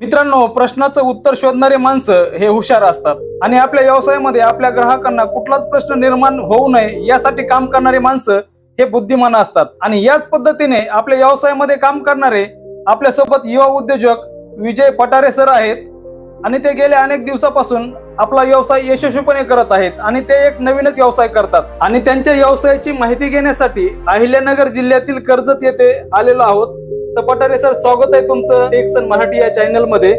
मित्रांनो प्रश्नाचं उत्तर शोधणारे माणसं हे हुशार असतात. आणि आपल्या व्यवसायामध्ये आपल्या ग्राहकांना कुठलाच प्रश्न निर्माण होऊ नये यासाठी काम करणारे माणसं हे बुद्धिमान असतात. आणि याच पद्धतीने आपल्या व्यवसायामध्ये काम करणारे आपल्यासोबत युवा उद्योजक विजय पटारे सर आहेत. आणि ते गेल्या अनेक दिवसापासून आपला व्यवसाय यशस्वीपणे करत आहेत. आणि ते एक नवीनच व्यवसाय करतात. आणि त्यांच्या व्यवसायाची माहिती घेण्यासाठी अहिल्यानगर जिल्ह्यातील कर्जत येथे आलेलो आहोत. तर पटारे सर स्वागत आहे तुमचं टेक्सन मराठी या चॅनलमध्ये.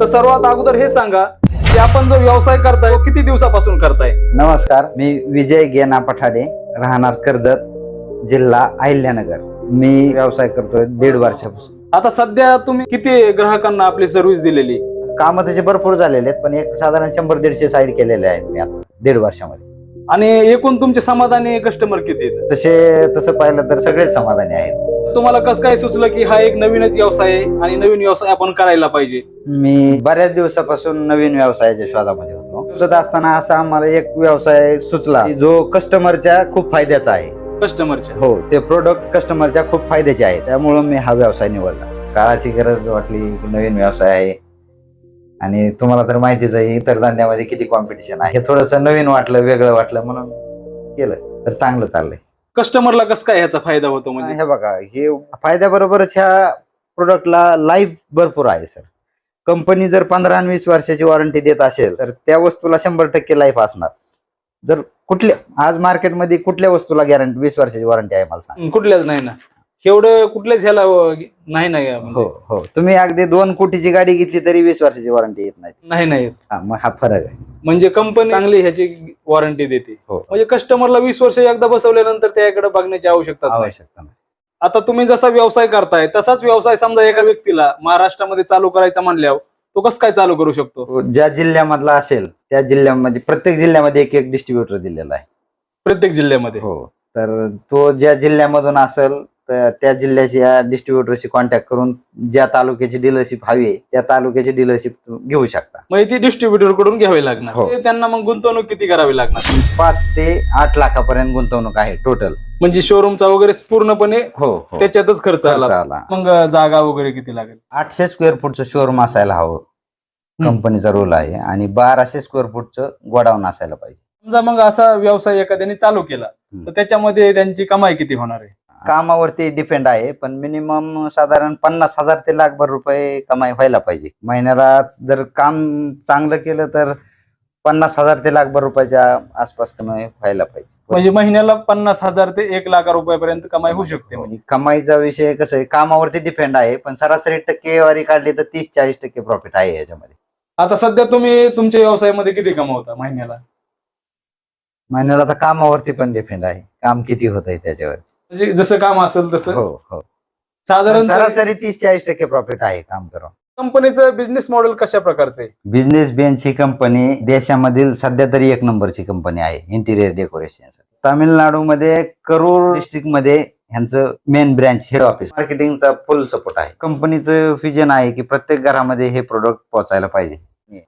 तर सर्वात अगोदर हे सांगा की आपण जो व्यवसाय करताय तो किती दिवसापासून करताय? नमस्कार मी विजय गेना पठाडे राहणार कर्जत जिल्हा अहिल्यानगर. मी व्यवसाय करतोय दीड वर्षापासून. आता सध्या तुम्ही किती ग्राहकांना आपली सर्व्हिस दिलेली? काम तसे भरपूर झालेले आहेत पण एक साधारण शंभर दीडशे साईड केलेले आहेत मी आता दीड वर्षामध्ये. आणि एकूण तुमचे समाधानी कस्टमर किती आहेत? तसे तसं पाहिलं तर सगळेच समाधानी आहेत. तुम्हाला कसं काय सुचलं की हा एक नवीनच व्यवसाय आहे आणि नवीन व्यवसाय आपण करायला पाहिजे? मी बऱ्याच दिवसापासून नवीन व्यवसायाच्या शोधामध्ये होतो. शोधत असताना असा आम्हाला एक व्यवसाय सुचला की जो कस्टमरच्या खूप फायद्याचा आहे. कस्टमरच्या हो ते प्रोडक्ट कस्टमरच्या खूप फायद्याचे आहे. त्यामुळं मी हा व्यवसाय निवडला. काळाची गरज वाटली नवीन व्यवसाय आहे. आणि तुम्हाला तर माहितीच आहे इतर धंद्यामध्ये किती कॉम्पिटिशन आहे. हे थोडंसं नवीन वाटलं वेगळं वाटलं म्हणून केलं. तर चांगलं चाललंय. कस्टमरला कसं काय ह्याचा फायदा होतो म्हणजे? हे बघा हे फायद्याबरोबरच ह्या प्रोडक्टला लाईफ भरपूर आहे सर कंपनी जर पंधरा आणि वीस वर्षाची वॉरंटी देत असेल तर त्या वस्तूला शंभर टक्के लाईफ असणार. जर कुठल्या आज मार्केटमध्ये कुठल्या वस्तूला गॅरंटी वीस वर्षाची वॉरंटी आहे मला सांग. कुठल्याच नाही ना. एवढं कुठल्याच ह्याला अं, नाही नाही. हो म्हणजे. हो. तुम्ही अगदी दोन कोटीची गाडी घेतली तरी वीस वर्षाची वॉरंटी येत नाही. नाही नाही. हा, मग हा फरक आहे. म्हणजे कंपनी चांगली ह्याची वॉरंटी देते. हो. म्हणजे कस्टमरला वीस वर्ष एकदा बसवल्यानंतर त्याकडे बघण्याची आवश्यकता नाही. आवश्यकता नाही. आता तुम्ही जसा व्यवसाय करताय तसाच व्यवसाय समजा एका व्यक्तीला महाराष्ट्रामध्ये चालू करायचा म्हणल्यावर तो कसं काय चालू करू शकतो? तो ज्या जिल्ह्यामधला असेल त्या जिल्ह्यामध्ये प्रत्येक जिल्ह्यामध्ये एक एक डिस्ट्रीब्युटर दिलेला आहे. प्रत्येक जिल्ह्यामध्ये. हो. तर तो ज्या जिल्ह्यामधून असेल तर त्या जिल्ह्याच्या डिस्ट्रीब्युटरशी कॉन्टॅक्ट करून ज्या तालुक्याची डीलरशिप हवी आहे त्या तालुक्याची डीलरशिप घेऊ शकता. मग ती डिस्ट्रीब्युटरकडून घ्यावी लागणार. हो. ते त्यांना मग गुंतवणूक किती करावी लागणार? पाच ते आठ लाखापर्यंत गुंतवणूक आहे टोटल म्हणजे शोरूमचा वगैरे पूर्णपणे हो हो. त्याच्यातच खर्च आला. खर्च आला. मग जागा वगैरे किती लागेल? आठशे स्क्वेअर फूटचं शोरूम असायला हवं. कंपनीचा रूल आहे. आणि बाराशे स्क्वेअर फूटचं गोडाऊन असायला पाहिजे. समजा मग असा व्यवसाय एखाद्याने चालू केला तर त्याच्यामध्ये त्यांची कमाई किती होणार आहे? कामावरती डिपेंड आहे पण मिनिमम साधारण पन्नास हजार ते लाखभर रुपये कमाई व्हायला पाहिजे. महिन्याला जर काम चांगलं केलं तर पन्नास हजार ते लाखभर रुपयाच्या आसपास कमाई व्हायला पाहिजे. म्हणजे महिन्याला पन्नास हजार ते एक लाख रुपयापर्यंत कमाई होऊ शकते म्हणजे. आणि कमाईचा विषय कसं आहे कामावरती डिपेंड आहे पण सरासरी टक्केवारी काढली तर तीस चाळीस टक्के प्रॉफिट आहे याच्यामध्ये. आता सध्या तुम्ही तुमच्या व्यवसायामध्ये किती कमावता महिन्याला? महिन्याला तर कामावरती पण डिपेंड आहे काम किती होत आहे त्याच्यावर. म्हणजे जसं काम असेल तसं. हो हो. साधारण सरासरी तीस चाळीस टक्के प्रॉफिट आहे काम करून. कंपनीचं बिझनेस मॉडेल कशा प्रकारचं आहे? बिझनेस बेंच ही कंपनी देशामधील सध्या तरी एक नंबरची कंपनी आहे इंटिरियर डेकोरेशन तामिळनाडूमध्ये करूर डिस्ट्रिक्टमध्ये ह्यांचं मेन ब्रँच हेड ऑफिस मार्केटिंगचा फुल सपोर्ट आहे. कंपनीचं विजन आहे की प्रत्येक घरामध्ये हे प्रोडक्ट पोहोचायला पाहिजे.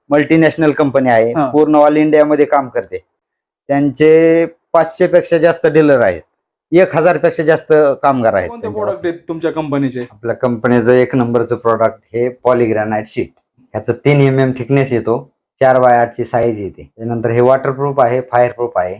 मल्टीनॅशनल कंपनी आहे. हा. पूर्ण ऑल इंडियामध्ये काम करते. त्यांचे पाचशे पेक्षा जास्त डीलर आहेत. एक हजारपेक्षा जास्त कामगार आहेत कोणते त्यांच्या प्रोडक्ट आहेत तुमच्या कंपनीचे आपल्या कंपनीचं एक नंबरचं प्रॉडक्ट हे पॉलिग्रॅनाइट शीट ह्याचं तीन एम एम थिकनेस येतो. चार बाय आठची साईज येते. त्यानंतर हे वॉटरप्रूफ आहे फायर प्रूफ आहे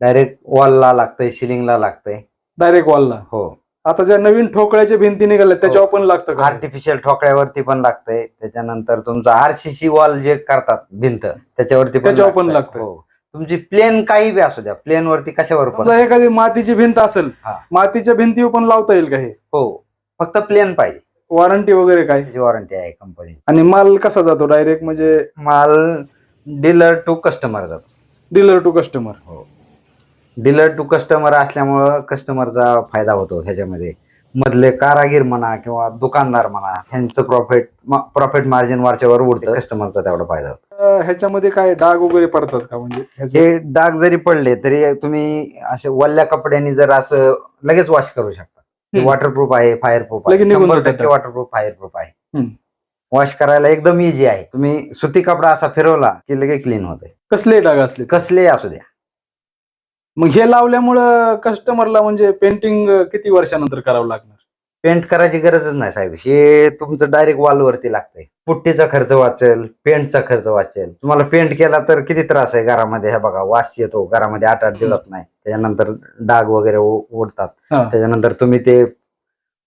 डायरेक्ट वॉलला लागतंय सिलिंगला लागतंय. डायरेक्ट वॉलला हो. आता ज्या नवीन ठोकळ्याच्या भिंती निघाल्या त्याच्यावर पण लागतं का? आर्टिफिशियल ठोकळ्यावरती पण लागतंय. त्याच्यानंतर तुमचं आरसीसी वॉल जे करतात भिंत त्याच्यावरती पण त्याच्यावर पण. लागतंय. हो. तुमची प्लेन काही बी असू द्या प्लेन वरती कशावर पण. समजा एखादी मातीची भिंत असेल हा. मातीच्या भिंतीवर पण लावता येईल का हे? हो फक्त प्लेन पाहिजे. वॉरंटी वगैरे काय? त्याची वॉरंटी आहे कंपनी आणि माल कसा जातो? डायरेक्ट म्हणजे माल डीलर टू कस्टमर जातो. डीलर टू कस्टमर हो. डीलर टू कस्टमर असल्यामुळं कस्टमरचा फायदा होतो ह्याच्यामध्ये. मधले कारागीर म्हणा किंवा दुकानदार म्हणा ह्यांचं प्रॉफिट प्रॉफिट मार्जिन वरच्यावर उडतं. कस्टमरचा तेवढा फायदा होतो. ह्याच्यामध्ये काय डाग वगैरे पडतात का म्हणजे? ह्याचे- हे डाग जरी पडले तरी तुम्ही असे वल्ल्या कपड्यांनी जर असं लगेच वॉश करू शकता. हम्म. वॉटरप्रूफ आहे फायर प्रूफ आहे. लगेच निघून शंभर जातात. टक्के डाग. वॉटरप्रूफ फायर प्रूफ आहे. हम्म. वॉश करायला एकदम इझी आहे. तुम्ही सुती कपडा असा फिरवला की लगेच क्लीन होते कसले डाग असले? कसले असू द्या. मग हे लावल्यामुळं कस्टमरला म्हणजे पेंटिंग किती वर्षानंतर करावं लागणार? पेंट करायची गरजच नाही साहेब. हे तुमचं डायरेक्ट वॉलवरती लागतंय. पुट्टीचा खर्च वाचेल पेंटचा खर्च वाचेल. तुम्हाला पेंट केला तर किती त्रास आहे घरामध्ये? हे बघा वास येतो. घरामध्ये आठ आठ दिवस नाही. त्याच्यानंतर डाग वगैरे हा. त्याच्यानंतर तुम्ही ते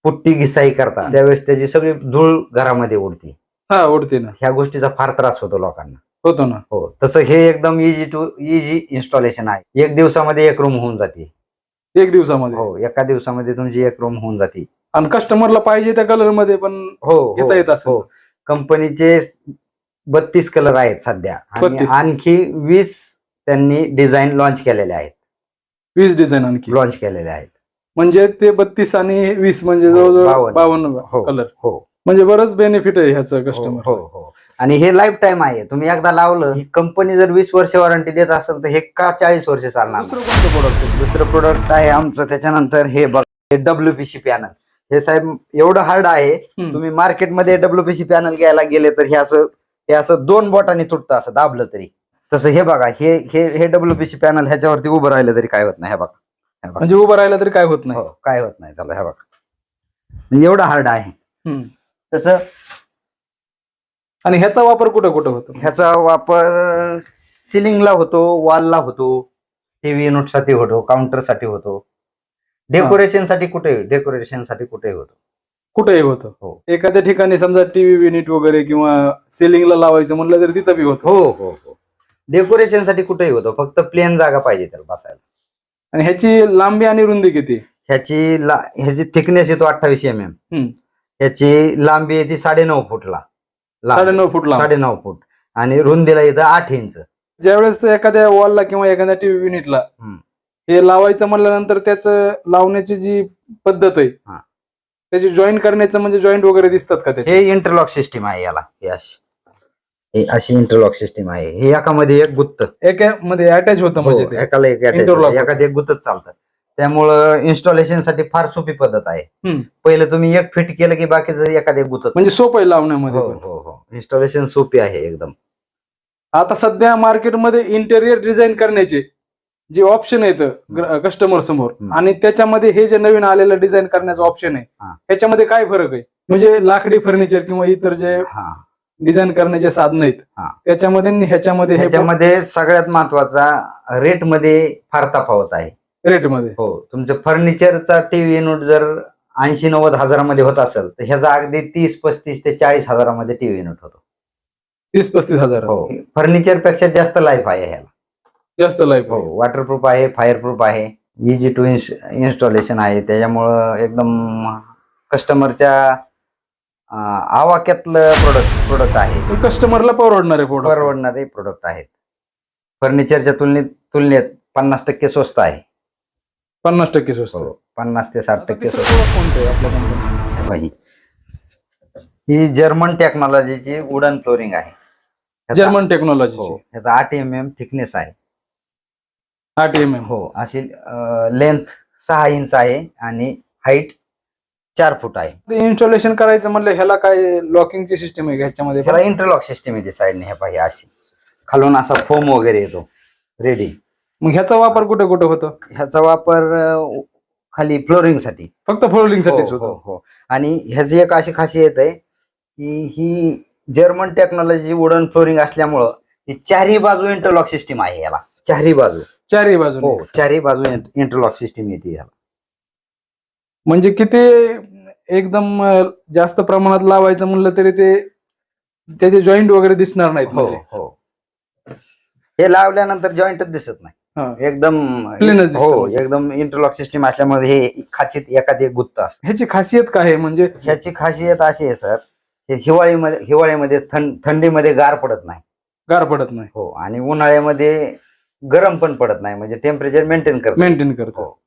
पुट्टी घिसाई करता. त्यावेळेस त्याची सगळी धूळ घरामध्ये उडते. हा ओढते ना. ह्या गोष्टीचा फार त्रास होतो लोकांना. होतो ना. हो तसं हे एकदम इझी टू इझी इन्स्टॉलेशन आहे. एक दिवसामध्ये एक रूम होऊन जाते. एक दिवसामध्ये? हो एका दिवसामध्ये तुमची एक रूम होऊन जाते. आणि कस्टमरला पाहिजे त्या कलरमध्ये पण हो घेता येत असेल. हो. कंपनीचे बत्तीस कलर आहेत सध्या. आणि 32. आणखी वीस त्यांनी डिझाईन लॉन्च केलेले आहेत. वीस डिझाईन आणखी. लॉन्च केलेले आहेत. म्हणजे ते बत्तीस आणि वीस म्हणजे हो, जवळजवळ बावन्न. हो कलर हो. म्हणजे बरंच बेनिफिट आहे ह्याचं हो कस्टमर हो हो. आणि हे लाईफ टाईम आहे. तुम्ही एकदा लावलं ही कंपनी जर वीस वर्ष वॉरंटी देत असेल तर हे का चाळीस वर्ष चालणार? दुसरं कोणतं प्रोडक्ट दुसरं प्रोडक्ट आहे आमचं त्याच्यानंतर हे बघ हे डब्ल्यू पी सी पॅनल हे साहेब एवढं हार्ड आहे तुम्ही मार्केटमध्ये डब्ल्यू पी सी पॅनल घ्यायला गेले तर हे असं हे असं दोन बोटांनी तुटतं असं दाबलं तरी. तसं हे बघा हे हे हे डब्ल्यू पी सी पॅनल ह्याच्यावरती उभं राहिलं तरी काय होत नाही हे बघा. हे बघा. म्हणजे उभं राहिलं तरी काय होत नाही? हो काय होत नाही त्याला हे बघा. म्हणजे एवढं हार्ड आहे. तसं आणि ह्याचा वापर कुठं कुठं होतो? ह्याचा वापर सिलिंगला होतो वॉलला होतो टीव्ही साठी होतो काउंटरसाठी होतो. डेकोरेशनसाठी कुठे डेकोरेशनसाठी कुठे होतो. कुठेही होतं. हो. एखाद्या ठिकाणी समजा टीव्ही युनिट वगैरे किंवा सेलिंगला लावायचं म्हणलं तर तिथं बी होतं. हो हो हो. डेकोरेशनसाठी कुठेही होतो. फक्त प्लेन जागा पाहिजे त्याला बसायला. आणि ह्याची लांबी आणि रुंदी किती? ह्याची ला ह्याची थिकनेस येतो अठ्ठावीस एम एम हम्म. ह्याची लांबी येते साडेनऊ फूटला. साडेनऊ फूट लांब. साडेनऊ फूट. आणि रुंदीला येतं आठ इंच. ज्यावेळेस एखाद्या वॉलला किंवा एखाद्या टीव्ही युनिटला. हे लावायचं म्हणल्यानंतर त्याचं लावण्याची जी पद्धत आहे हा. त्याची जॉईन करण्याचं म्हणजे जॉईंट वगैरे दिसतात का त्याचे? हे इंटरलॉक सिस्टीम आहे याला. हे अशी. हे अशी इंटरलॉक सिस्टीम आहे. हे एकामध्ये एक गुत्त. एका मध्ये अटॅच होतं म्हणजे हो, ते. एकाला एक attach होतं, एकात एक गुतच चालतं. त्यामुळं इन्स्टॉलेशनसाठी फार सोपी पद्धत आहे. पहिलं तुम्ही एक फिट केलं की बाकीचं एखाद एक गुतत म्हणजे सोपं आहे लावण्यामध्ये हो. हो हो इन्स्टॉलेशन सोपी आहे एकदम आता सध्या मार्केटमध्ये इंटेरियर डिझाईन करण्याचे जे ऑप्शन आहेत कस्टमर समोर. आणि त्याच्यामध्ये हे जे नवीन आलेलं डिझाईन करण्याचं ऑप्शन आहे. त्याच्यामध्ये काय फरक आहे म्हणजे लाकडी फर्निचर किंवा इतर जे हा डिझाईन करण्याचे साधन आहेत. त्याच्यामध्ये ह्याच्यामध्ये ह्याच्यामध्ये सगळ्यात महत्त्वाचा रेटमध्ये फार तफावत आहे रेटमध्ये. हो तुमचं फर्निचरचा टीव्ही युनिट जर ऐंशी नव्वद हजारामध्ये होत असेल तर ह्याचा अगदी तीस पस्तीस ते चाळीस हजारामध्ये टीव्ही युनिट होतो. तीस पस्तीस हजार. हो फर्निचरपेक्षा जास्त लाईफ आहे ह्याला. जास्त लाईफ हो वॉटरप्रूफ आहे फायरप्रूफ आहे इझी टू इन्स्टॉलेशन आहे. त्याच्यामुळं एकदम कस्टमरच्या आवाक्यातलं प्रोडक्ट प्रोडक्ट आहे. कस्टमरला परवडणार प्रोडक्ट परवडणारे प्रोडक्ट आहेत. फर्निचरच्या तुलनेत तुलनेत पन्नास टक्के स्वस्त आहे. पन्नास टक्के स्वस्त हो, पन्नास ते साठ टक्के तिसरं स्वस्त product कोणतं आहे आपल्या कंपनीचं आहे. ही जर्मन टेक्नॉलॉजीची वुडन फ्लोरिंग आहे. ह्याचा- जर्मन हो टेक्नॉलॉजी ह्याचा आठ एम एम थिकनेस आहे. आठ एम एम हो अशी लेंथ सहा इंच आहे आणि हाईट चार फूट आहे. इन्स्टॉलेशन करायचं म्हणलं ह्याला काय लॉकिंगची सिस्टम आहे का ह्याच्यामध्ये? ह्याला इंटरलॉक सिस्टम येते साईडने हे पाहिजे अशी. खालून असा फोम वगैरे येतो. रेडी मग ह्याचा वापर कुठे कुठे होतो? ह्याचा वापर अं, खाली फ्लोरिंगसाठी. फक्त फ्लोरिंग साठीच हो, हो, होतो. हो. आणि ह्याची एक अशी खासियत आहे की ही जर्मन टेक्नॉलॉजी वुडन फ्लोरिंग असल्यामुळं ही चारही बाजू इंटरलॉक सिस्टीम आहे याला. चारही बाजू. चारही बाजूने हो चारही बाजू इंटरलॉक सिस्टीम येते याला. म्हणजे किती एकदम अं, जास्त प्रमाणात लावायचं म्हणलं तरी ते त्याचे जॉईंट वगैरे दिसणार नाहीत हो म्हणजे. हो. हे लावल्यानंतर जॉईंटच दिसत नाही. हा. एकदम हो म्हणजे. एकदम इंटरलॉक सिस्टीम असल्यामुळे हे खाचित एखाद एक गुत्त असतं. ह्याची खासियत काय आहे? म्हणजे ह्याची खासियत अशी आहे सर हे हिवाळीमध्ये हिवाळ्यामध्ये थंड थंडीमध्ये गार पडत नाही. गार पडत नाही. हो आणि उन्हाळ्यामध्ये गरम पण पडत नाही म्हणजे टेम्परेचर मेंटेन करतो मेंटेन करतो हो.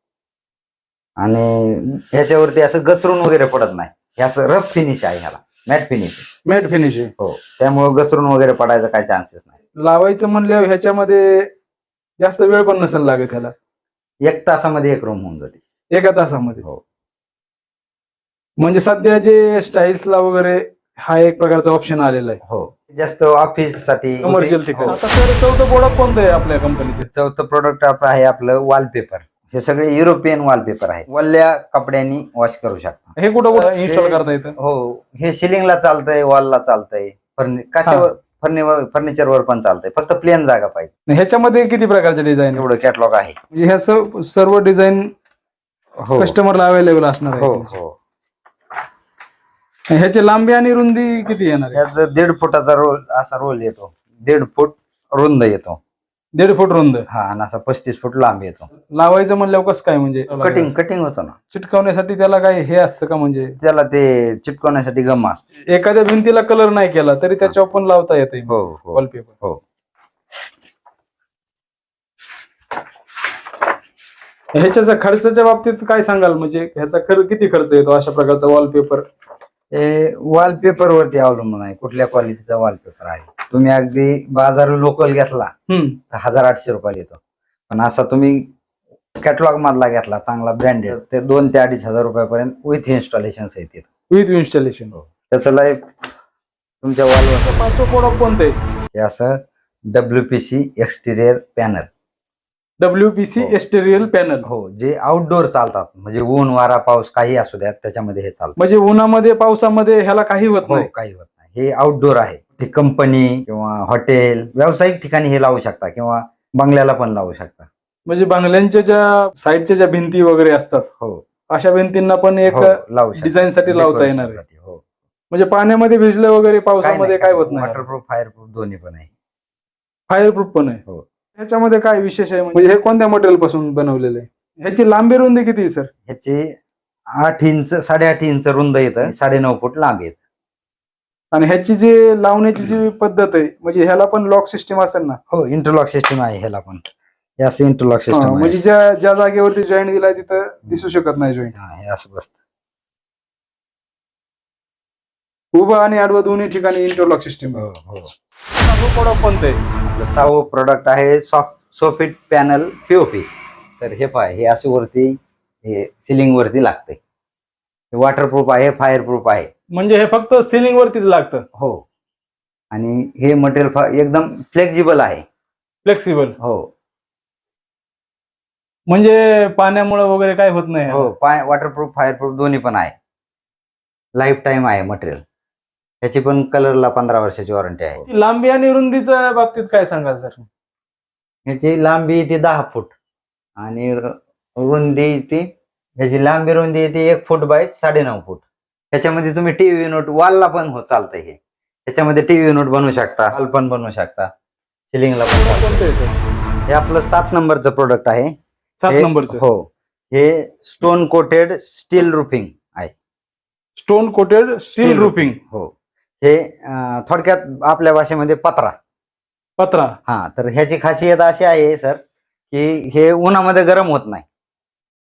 आणि ह्याच्यावरती असं घसरून वगैरे पडत नाही. हे असं रफ फिनिश आहे ह्याला. मॅट फिनिश मॅट फिनिश हो त्यामुळे घसरून वगैरे पडायचा काही चान्सेस नाही. लावायचं म्हणल्यावर ह्याच्यामध्ये जास्त वेळ पण नसेल लागत ह्याला. एक तासामध्ये एक रूम होऊन जाते. एका तासामध्ये. हो. म्हणजे सध्या जे स्टाईल्सला वगैरे हा एक प्रकारचा ऑप्शन आलेला आहे. हो. जास्त ऑफिससाठी कमर्शियल ठिकाणी. हो. आता सर चौथं प्रोडक्ट कोणतं आहे आपल्या कंपनीचे चौथं प्रोडक्ट आपलं आहे आपलं वॉलपेपर हे सगळे युरोपियन वॉलपेपर आहे वल्ल्या कपड्यांनी वॉश करू शकता. हे कुठं कुठं इन्स्टॉल करता येतं? हो. हे सिलिंगला चालतंय वॉलला चालतंय. फर्नि कशावर फर्निवर फर्निचरवर पण चालतंय. फक्त प्लेन जागा पाहिजे. ह्याच्यामध्ये किती प्रकारचे डिझाईन एवढं कॅटलॉग आहे. म्हणजे ह्या सर्व डिझाईन हो. कस्टमरला अवेलेबल असणार हो आहे हो ह्याची लांबी आणि रुंदी किती येणार आहे? याच दीड फुटाचा रोल असा रोल येतो. दीड फूट रुंद येतो. दीड फूट रुंद. हा आणि असा पस्तीस फूट लांब येतो. लावायचं म्हणल्यावर कसं काय म्हणजे? कटिंग कटिंग होतो ना. चिटकवण्यासाठी त्याला काय हे असतं का म्हणजे? त्याला ते चिटकवण्यासाठी गम असतो. एखाद्या भिंतीला कलर नाही केला तरी त्याच्यावर पण लावता येते हो हो. वॉलपेपर हो. ह्याच्या खर्चाच्या बाबतीत काय सांगाल? म्हणजे ह्याचा खर्च किती खर्च येतो अशा प्रकारचा वॉलपेपर हे वॉलपेपर वरती अवलंबून आहे. कुठल्या क्वालिटीचा वॉलपेपर आहे? तुम्ही अगदी बाजार लोकल घेतला तर हजार आठशे रुपयाला येतो. पण असा तुम्ही कॅटलॉग मधला घेतला चांगला ब्रँडेड ते दोन ते अडीच हजार रुपयापर्यंत विथ इन्स्टॉलेशन येतो. विथ इन्स्टॉलेशन त्याचं लाईफ तुमच्या वॉलवर पाचवं प्रोडक्ट कोणते हे असं W P C exterior panel WPC हो. एस्टेरियल पॅनल हो जे आउटडोर चालतात म्हणजे ऊन वारा पाऊस काही असू द्यात त्याच्यामध्ये हे चालतं. म्हणजे उन्हामध्ये पावसामध्ये ह्याला काही होत हो नाही. काही होत नाही. हे आउटडोर आहे. ते कंपनी किंवा हॉटेल व्यावसायिक ठिकाणी हे लावू शकता किंवा बंगल्याला पण लावू शकता. म्हणजे बांगल्यांच्या ज्या साईडच्या ज्या भिंती वगैरे असतात हो. अशा भिंतींना पण एक हो, लावू डिझाईन साठी लावता येणार हो. म्हणजे पाण्यामध्ये भिजलं वगैरे पावसामध्ये काय होत नाही. वॉटरप्रूफ फायरप्रूफ दोन्ही पण आहे. फायर प्रूफ पण आहे. हो. ह्याच्यामध्ये काय विशेष आहे? म्हणजे हे कोणत्या मटेरियलपासून बनवलेलं आहे? ह्याची लांबी रुंदी किती आहे सर? ह्याचे आठ इंच साडेआठ इंच रुंद येतं साडे नऊ फूट लांब येत. आणि ह्याची जी लावण्याची जी पद्धत आहे म्हणजे ह्याला पण लॉक सिस्टम असेल ना? हो इंटरलॉक सिस्टम आहे ह्याला पण. हे असं इंटरलॉक हा, सिस्टम म्हणजे ज्या ज्या जागेवरती जॉईंट दिलाय तिथं दिसू शकत नाही जॉईंट हे असं बसत. उभं आणि आडवं दोन्ही ठिकाणी इंटरलॉक सिस्टम हो हो. कोणतं आहे? आपलं सहावं प्रोडक्ट आहे सॉफ्ट सोफिट पॅनल पीओपी तर हे पाय हे असं वरती हे सिलिंग वरती लागते वॉटरप्रूफ आहे फायरप्रूफ आहे. म्हणजे हे फक्त सिलिंग वरतीच लागतं. हो. आणि हे मटेरियल एकदम फ्लेक्झिबल आहे. फ्लेक्सिबल हो. म्हणजे पाण्यामुळे वगैरे काय होत नाही. हो पाय वॉटरप्रूफ फायरप्रूफ दोन्ही पण आहे. लाईफ टाईम आहे मटेरियल त्याची पण कलरला पंधरा वर्षाची वॉरंटी आहे. लांबी आणि रुंदीच्या बाबतीत काय सांगाल सर? ह्याची लांबी ती दहा फूट आणि रुंदी ती ह्याची लांबी रुंदी येते एक फूट बाय साडेनऊ फूट. त्याच्यामध्ये तुम्ही टीव्ही युनिट वॉलला पण हो चालतंय हे. त्याच्यामध्ये टीव्ही युनिट बनवू शकता हॉल पण बनवू शकता. सिलिंगला पण हे आपलं सात नंबरचं प्रोडक्ट आहे. सात हे- नंबरचं? हो. हे स्टोन कोटेड स्टील रुफिंग आहे. स्टोन कोटेड स्टील रुपिंग हो. हे अं, थोडक्यात आपल्या भाषेमध्ये पत्रा. पत्रा. हा तर ह्याची खासियत अशी आहे सर की हे उन्हामध्ये गरम होत नाही.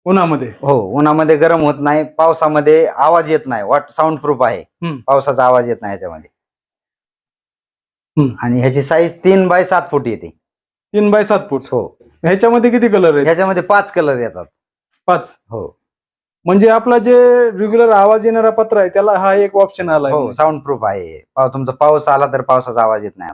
उन्हामध्ये? हो उन्हामध्ये गरम होत नाही पावसामध्ये आवाज येत नाही वॉट साऊंड प्रूफ आहे. पावसाचा आवाज येत नाही ह्याच्यामध्ये हम्म. आणि ह्याची साईज तीन बाय सात फूट येते. तीन बाय सात फूट हो. ह्याच्यामध्ये किती कलर आहेत? ह्याच्यामध्ये पाच कलर येतात. पाच? हो. म्हणजे आपला जे रेग्युलर आवाज येणारा पत्र आहे त्याला हा एक ऑप्शन आलाय हो साऊंड प्रूफ आहे तुमचा पाऊस आला तर पावसाचा आवाज येत नाही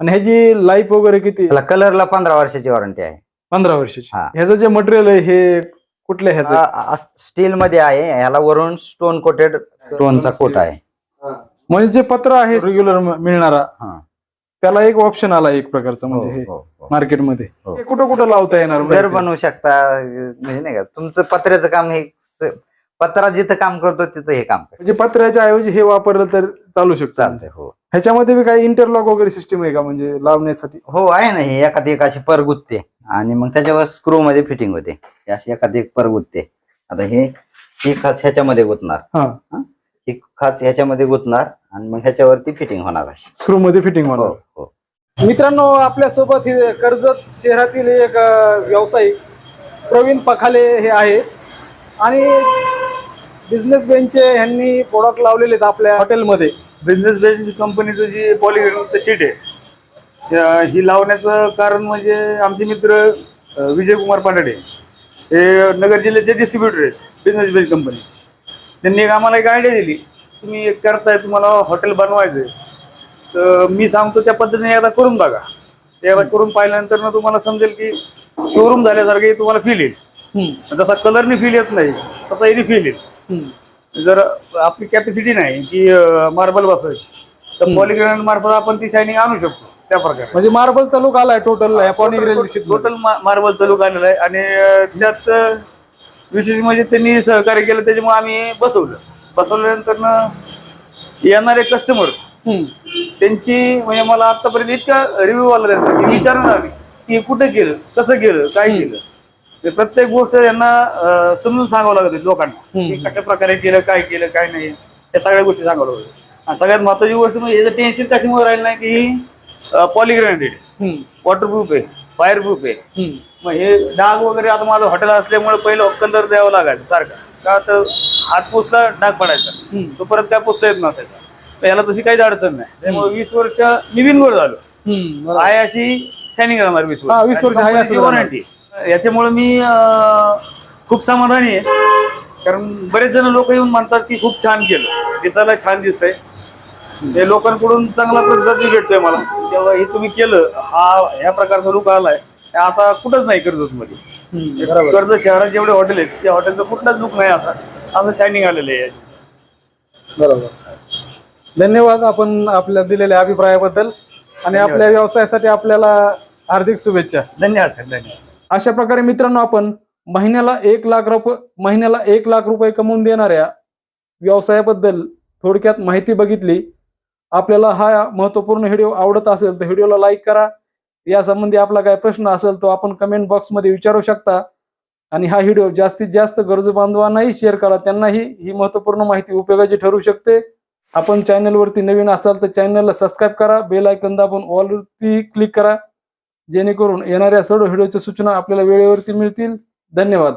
आणि ह्याची लाईफ वगैरे किती कलरला पंधरा वर्षाची वॉरंटी आहे. पंधरा वर्षाची. हा. ह्याचं जे मटेरियल आहे हे कुठल्या ह्याचं? स्टील मध्ये आहे. ह्याला वरून स्टोन कोटेड स्टोनचा कोट आहे म्हणजे जे पत्र आहे रेग्युलर मिळणारा हा. त्याला एक ऑप्शन आला एक प्रकारचा हो, म्हणजे हे हो, हो. मार्केटमध्ये हो. हे कुठं कुठं लावता येणार घर बनवू शकता म्हणजे नाही का तुमचं पत्र्याचं काम हे स- पत्रा जिथं काम करतो तिथं हे काम करतो. म्हणजे पत्र्याच्या ऐवजी हे वापरलं तर चालू शकतं. चालतंय हो. ह्याच्यामध्ये बी काही इंटरलॉक वगैरे सिस्टम आहे का म्हणजे लावण्यासाठी? हो आहे ना हे एखादी एक अशी पर गुत्ते आणि मग त्याच्यावर स्क्रू मध्ये फिटिंग होते. ही अशी एखादी एक पर गुत्ते आता हे ही खाच ह्याच्यामध्ये गुतणार. हा. ही? खाच ह्याच्यामध्ये गुतणार आणि मग ह्याच्यावरती फिटिंग होणार अशी. स्क्रू मध्ये फिटिंग हो होणार हो. मित्रांनो आपल्यासोबत हे कर्जत शहरातील एक व्यावसायिक प्रवीण पखाले हे आहेत. आणि बिझनेस बेंचचे ह्यांनी प्रोडक्ट लावलेले आहेत आपल्या हॉटेलमध्ये बिझनेस बेस कंपनीचं जी पॉलिग्रेनचं शीट आहे ही लावण्याचं कारण म्हणजे आमचे मित्र अ, विजयकुमार पांडडे हे नगर जिल्ह्याचे डिस्ट्रीब्युटर आहेत बिझनेस बेस कंपनी त्यांनी एक आम्हाला एक आयडिया दिली. तुम्ही एक करताय तुम्हाला हॉटेल बनवायचं आहे तर मी सांगतो त्या पद्धतीने एकदा करून बघा. ते एकदा करून पाहिल्यानंतर ना तुम्हाला समजेल की शोरूम झाल्यासारखे तुम्हाला फील येईल. जसा कलरने फील येत नाही तसा याने फील येईल. जर आपली कॅपॅसिटी नाही की मार्बल बसवायची तर पॉलिग्रेनाइट मार्फत आपण ती शायनिंग आणू शकतो. त्या प्रकारे. म्हणजे मार्बलचा लुक आलाय टोटल टोटल मार्बलचा लुक आलेला आहे. आणि त्यात विशेष म्हणजे त्यांनी सहकार्य केलं त्याच्यामुळे आम्ही बसवलं. बसवल्यानंतर येणारे कस्टमर त्यांची म्हणजे मला आतापर्यंत इतका रिव्ह्यू आला त्यांचा की विचारणार आम्ही की कुठे केलं कसं केलं काय केलं. प्रत्येक गोष्ट यांना समजून सांगावं लागत लोकांना की. कशा प्रकारे केलं काय केलं काय नाही या सगळ्या गोष्टी सांगावं लागत होत्या. आणि सगळ्यात महत्वाची गोष्ट म्हणजे याचं टेन्शन कशामुळे राहिलं नाही की पॉलिग्रेनेटेड वॉटरप्रूफ आहे फायर प्रूफ आहे मग हे डाग वगैरे आता माझं हॉटेल असल्यामुळे पहिलं कलर द्यावं लागायचं सारखा. का तर हात पोचला डाग पडायचा. तो परत त्या पोचता येत नसायचा. तर याला तशी काहीच अडचण नाही. त्यामुळे वीस वर्ष मी बिनगोड झालो. आहे अशी शायनिंग राहणार वीस हा, वीस वर्ष. वॉरंटी याच्यामुळे मी खूप समाधानी आहे. कारण बरेच जण लोक येऊन म्हणतात की खूप छान केलं. दिसायला छान दिसतंय. हे लोकांकडून चांगला प्रतिसाद भेटतोय मला. तेव्हा हे तुम्ही केलं हा ह्या प्रकारचा लुक आलाय. असा कुठंच नाही कर्जत मध्ये कर्जत शहरात जेवढे हॉटेल आहेत त्या हॉटेलचा कुठलाच लुक नाही असा. असं शायनिंग आलेलं आहे. बरोबर. धन्यवाद आपण आपल्या दिलेल्या अभिप्रायाबद्दल आणि आपल्या व्यवसायासाठी आपल्याला हार्दिक शुभेच्छा. धन्यवाद सर धन्यवाद. अशा प्रकारे मित्रांनो आपण महिन्याला एक लाख रुपये महिन्याला एक लाख रुपये कमवून देणाऱ्या व्यवसायाबद्दल थोडक्यात माहिती बघितली. आपल्याला हा महत्त्वपूर्ण व्हिडिओ आवडत असेल तर व्हिडिओला लाईक करा. यासंबंधी आपला काय प्रश्न असेल तो आपण कमेंट बॉक्समध्ये विचारू शकता. आणि हा व्हिडिओ जास्तीत जास्त गरजू बांधवांनाही शेअर करा. त्यांनाही ही महत्त्वपूर्ण माहिती उपयोगाची ठरू शकते. आपण चॅनलवरती नवीन असाल तर चॅनलला सबस्क्राईब करा. बेल आयकन दाबून ऑलवरती क्लिक करा. जेणेकरून येणाऱ्या सर्व व्हिडिओच्या सूचना आपल्याला वेळेवरती मिळतील. धन्यवाद.